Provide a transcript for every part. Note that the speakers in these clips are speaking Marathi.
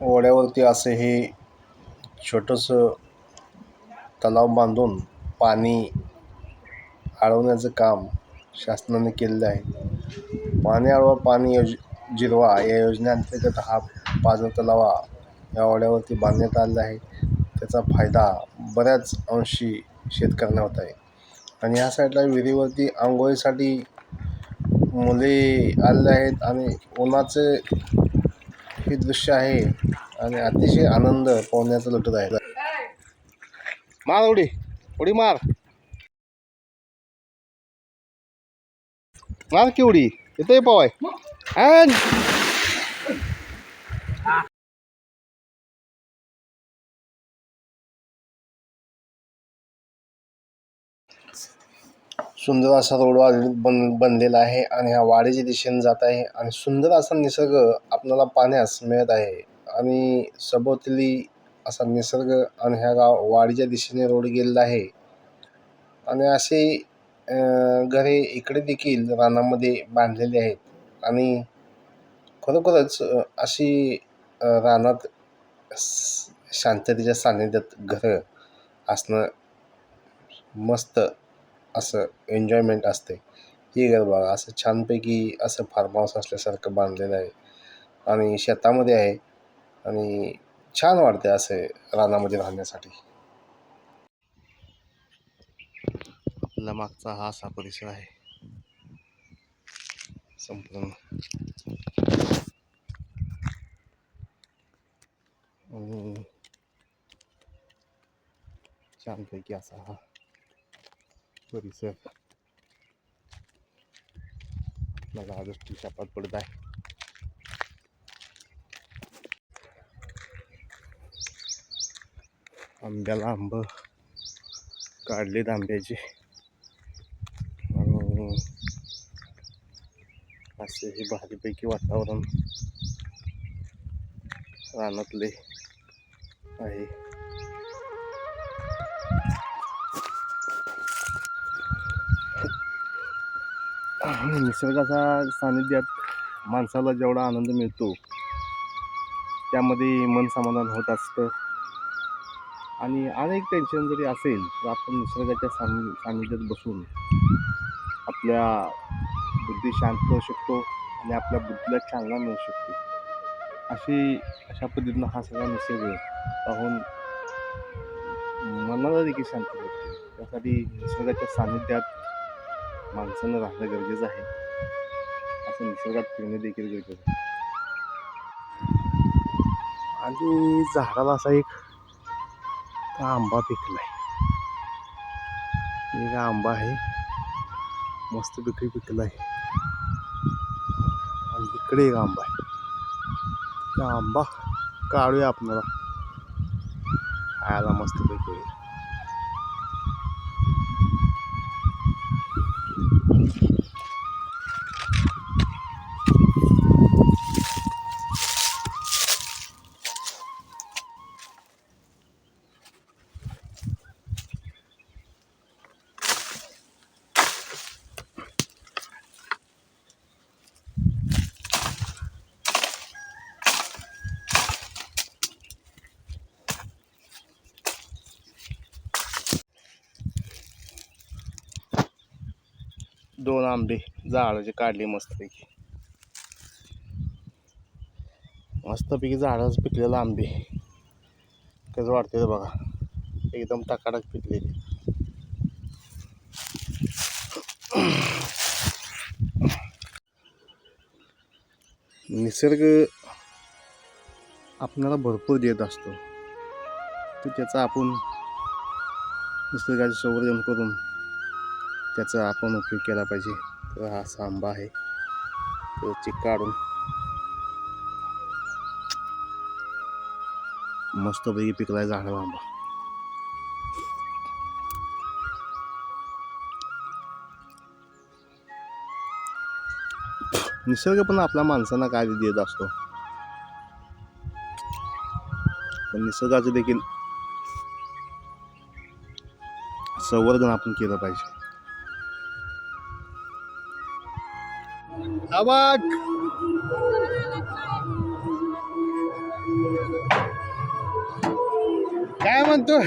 ओढ्यावरती असे हे छोटंसं तलाव बांधून पाणी अडवण्याचं काम शासनाने केलेलं आहे. पाणी अडवा पाणी योज जिरवा या योजनेअंतर्गत हा पाझर तलावा या ओढ्यावरती बांधण्यात आलेला आहे. त्याचा फायदा बऱ्याच अंशी शेतकऱ्यांना होत आहे. आणि ह्या साईडला विहिरीवरती आंघोळीसाठी मुले आलेले आहेत आणि उन्हाचे हे दृश्य आहे आणि अतिशय आनंद पाहण्याचा लुटत आहे. मार उडी. उडी मार. मार की उडी. येते पावाय सुंदर असा रोड बन बनलेला आहे आणि हा वाडीच्या दिशेने जात आहे आणि सुंदर असा निसर्ग आपल्याला पाहण्यास मिळत आहे. आणि सभोवतली असा निसर्ग आणि ह्या गाव वाडीच्या दिशेने रोड गेलेला आहे. आणि असे घरे इकडे देखील रानामध्ये बांधलेले आहेत. आणि खरोखरच अशी रानात शांततेच्या सान्निध्यात घरं असणं मस्त असं एन्जॉयमेंट असते. ही घर बघा असं छानपैकी असं फार्म हाऊस असल्यासारखं बांधलेलं आहे. आणि शेतामध्ये आहे. आणि छान वाटते असे रानामध्ये राहण्यासाठी. आपल्या मागचा हा असा परिसर आहे. संपूर्ण. छानपैकी असा हा परिसर मला आजच शापात पडत आहे. आंब्याला आंब काढलेत आंब्याचे. आणि असे हे भारीपैकी वातावरण रानातले आहे. निसर्गाचा सानिध्यात माणसाला जेवढा आनंद मिळतो त्यामध्ये मन समाधान होत असतं. आणि अनेक टेन्शन जरी असेल तर आपण निसर्गाच्या सानि सानिध्यात बसून आपल्या बुद्धी शांत करू शकतो आणि आपल्या बुद्धीला चालना मिळू शकतो. अशी अशा पद्धतीनं हा सगळा निसर्ग पाहून मनाला देखील शांती होते त्यासाठी निसर्गाच्या सानिध्यात माणसानं राहणं गरजेचं आहे. असं निसर्गात फिरणे देखील गरजेचं आहे. आणि झाडाला असा एक आंबा आंबा आहे एक आंबा आहे. मस्त पिकळी पिकला आहे आणि इकडे एक आंबा आहे. त्या आंबा काढूया आपल्याला. खायला मस्त पैकी. दोन आंबे झाडाचे काढले मस्तपैकी. मस्तपैकी झाडच पिकलेलं आंबे. कसं वाटते बघा. एकदम टकाटक पिकलेली. निसर्ग आपल्याला भरपूर देत असतो. तर त्याचा आपण निसर्गाचे संवर्धन करून त्याचा आपण उपयोग केला पाहिजे. तर हा असा आंबा आहे. तो चिक काढून मस्तपैकी पिकलाय झाड आंबा निसर्ग पण आपल्या माणसांना काय देत असतो. पण निसर्गाचं देखील संवर्धन आपण केलं पाहिजे. हा काय म्हणतो?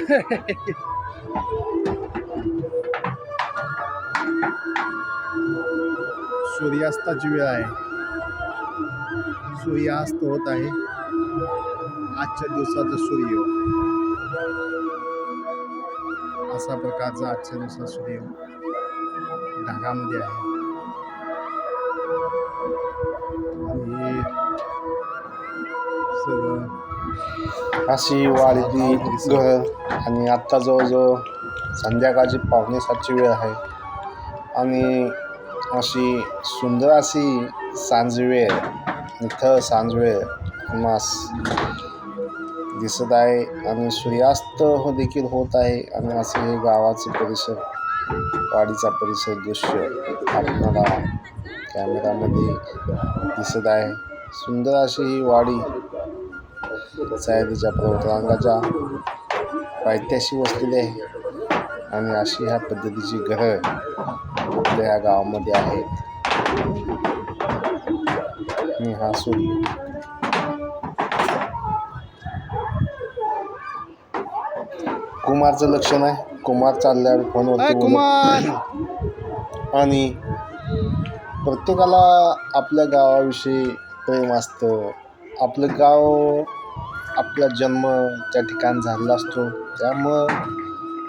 सूर्यास्ताची वेळ आहे. सूर्यास्त होत आहे. आजच्या दिवसाचा सूर्य. असा प्रकारचा आजच्या दिवसाचा सूर्य ढगामध्ये आहे. अशी वाढती घर आणि आत्ता जवळजवळ संध्याकाळची पावणे सातची वेळ आहे. आणि अशी सुंदर अशी सांजवेळ इथं सांजवेळ मास दिसत आहे आणि सूर्यास्त हो देखील होत आहे आणि असे हे गावाचे परिसर वाडीचा परिसर दृश्य आपल्याला कॅमेरामध्ये दिसत आहे. सुंदर अशी ही वाडी सह्याद्रीच्या पर्वतरांगाच्या पायथ्याशी वसलेली. आहे आणि अशी ह्या पद्धतीची घरं आपल्या ह्या गावामध्ये आहेत. आणि हा सूर्य. कुमारचं लक्षण आहे कुमार चालल्यावर फोनवरती बोलत. आणि प्रत्येकाला आपल्या गावाविषयी प्रेम असतं. आपलं गाव आपला जन्म त्या ठिकाणी झालेला असतो. त्यामुळं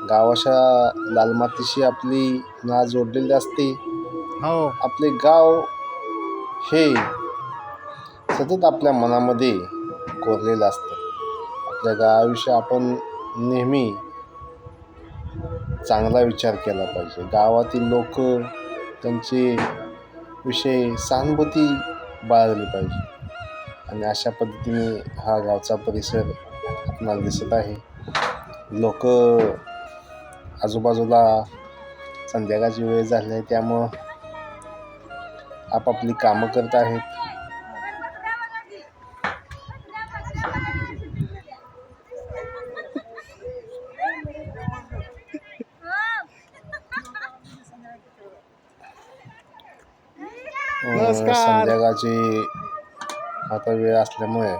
गावाच्या लालमातीशी आपली नाळ जोडलेली असते. हो. आपले गाव हे सतत आपल्या मनामध्ये कोरलेलं असतं. आपल्या गावाविषयी आपण नेहमी चांगला विचार केला पाहिजे. गावातील लोक त्यांचे विषयी सहानुभूती बाळगली पाहिजे. आणि अशा पद्धतीने हा गावचा परिसर आपणाला दिसत आहे लोक आजूबाजूला संध्याकाळची वेळ झाली आहे त्यामुळं आपापली कामं करत आहेत. संध्याकाळची आता वेळ असल्यामुळे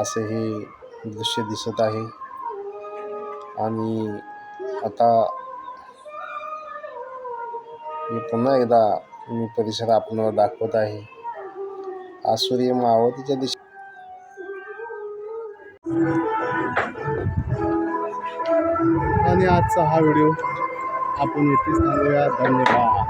असे हे दृश्य दिसत आहे. आणि आता मी पुन्हा एकदा मी परिसर आपण दाखवत आहे. आज सूर्य मावतीच्या दिशे आणि आजचा हा व्हिडिओ आपण येथेच थांबूया. धन्यवाद.